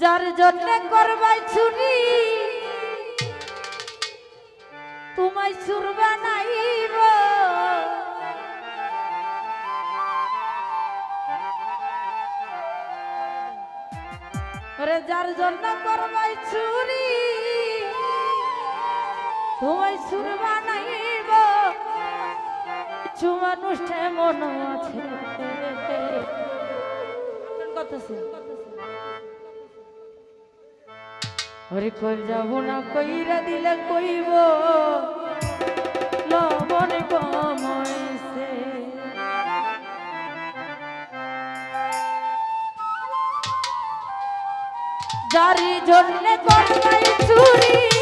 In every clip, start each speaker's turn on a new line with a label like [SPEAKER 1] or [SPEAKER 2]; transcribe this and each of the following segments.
[SPEAKER 1] যার জন্য করবাই চুরি তোমায় সুরবা ওরে যার জন্য করবাই চুরি তোমায় সুরবা নাইব কিছু মানুষ মন আছে। কথা শুন ওরে কই যাব না কইরা দিলে কইব? লবণ কমইছে যারি জন্য করবাই চুরি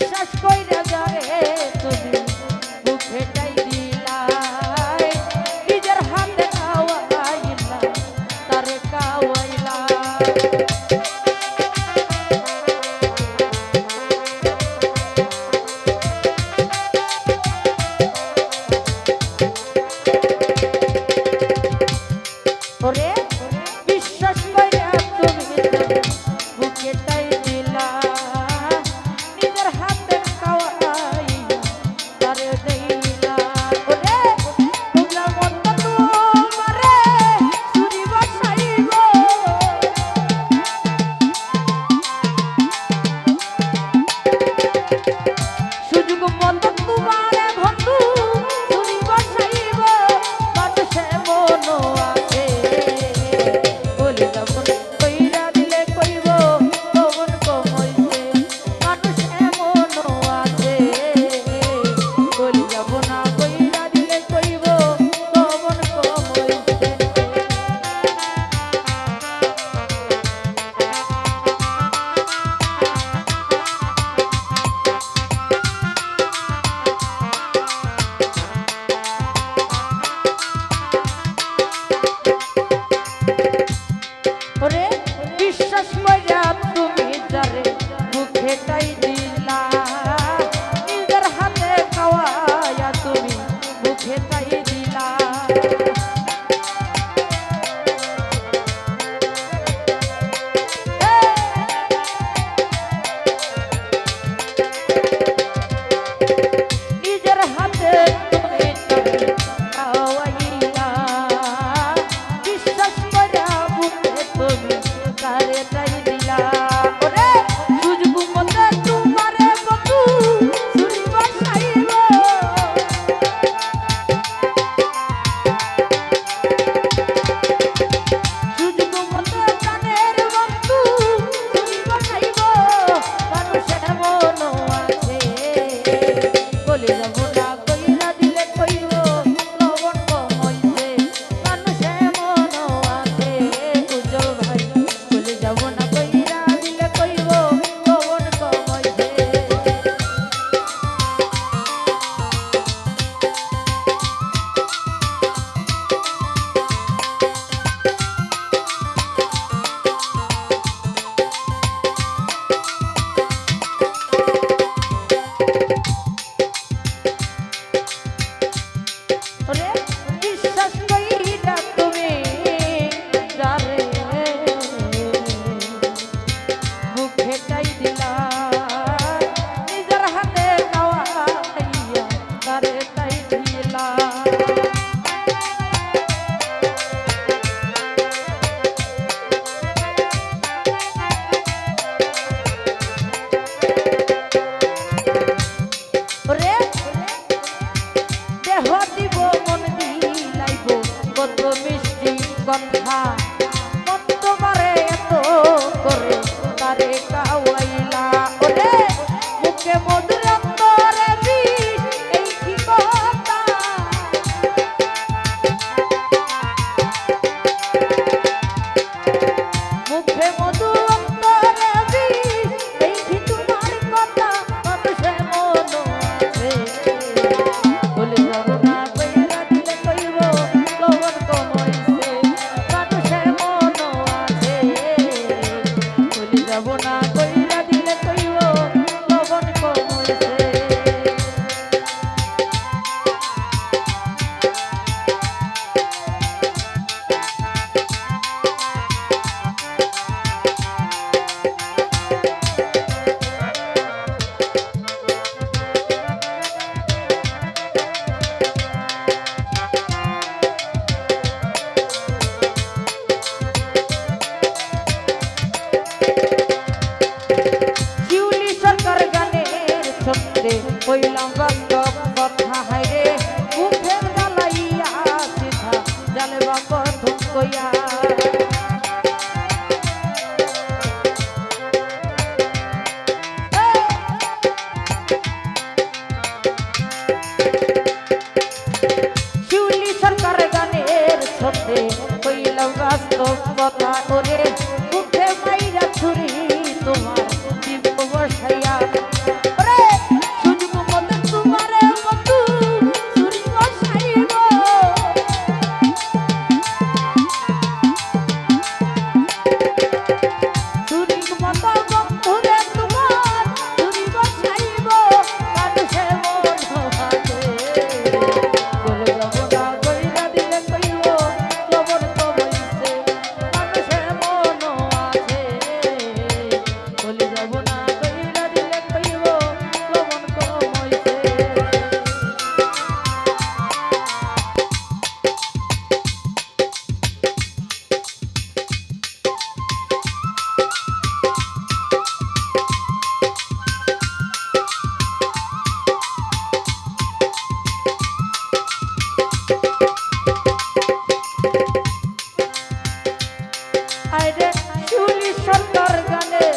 [SPEAKER 1] বিশ্বাস কইরা যাবে। আরে চুলি সত্তর গানে।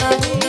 [SPEAKER 1] nahi